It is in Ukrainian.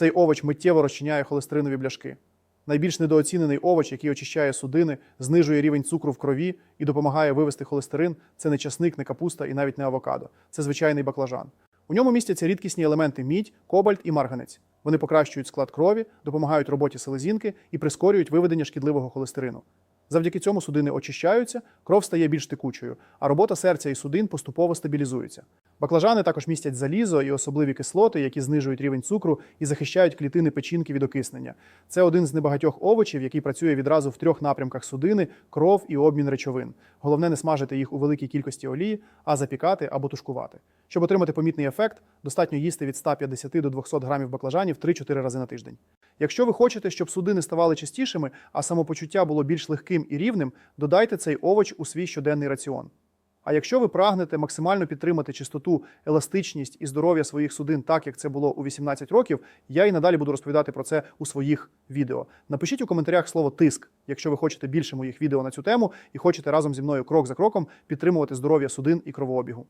Цей овоч миттєво розчиняє холестеринові бляшки. Найбільш недооцінений овоч, який очищає судини, знижує рівень цукру в крові і допомагає вивести холестерин, це не часник, не капуста і навіть не авокадо. Це звичайний баклажан. У ньому містяться рідкісні елементи мідь, кобальт і марганець. Вони покращують склад крові, допомагають роботі селезінки і прискорюють виведення шкідливого холестерину. Завдяки цьому судини очищаються, кров стає більш текучою, а робота серця і судин поступово стабілізується. Баклажани також містять залізо і особливі кислоти, які знижують рівень цукру і захищають клітини печінки від окиснення. Це один з небагатьох овочів, який працює відразу в трьох напрямках судини, кров і обмін речовин. Головне не смажити їх у великій кількості олії, а запікати або тушкувати. Щоб отримати помітний ефект, достатньо їсти від 150 до 200 грамів баклажанів 3-4 рази на тиждень. Якщо ви хочете, щоб судини ставали чистішими, а самопочуття було більш легким і рівним, додайте цей овоч у свій щоденний раціон. А якщо ви прагнете максимально підтримати чистоту, еластичність і здоров'я своїх судин, так як це було у 18 років, я і надалі буду розповідати про це у своїх відео. Напишіть у коментарях слово тиск, якщо ви хочете більше моїх відео на цю тему і хочете разом зі мною крок за кроком підтримувати здоров'я судин і кровообігу.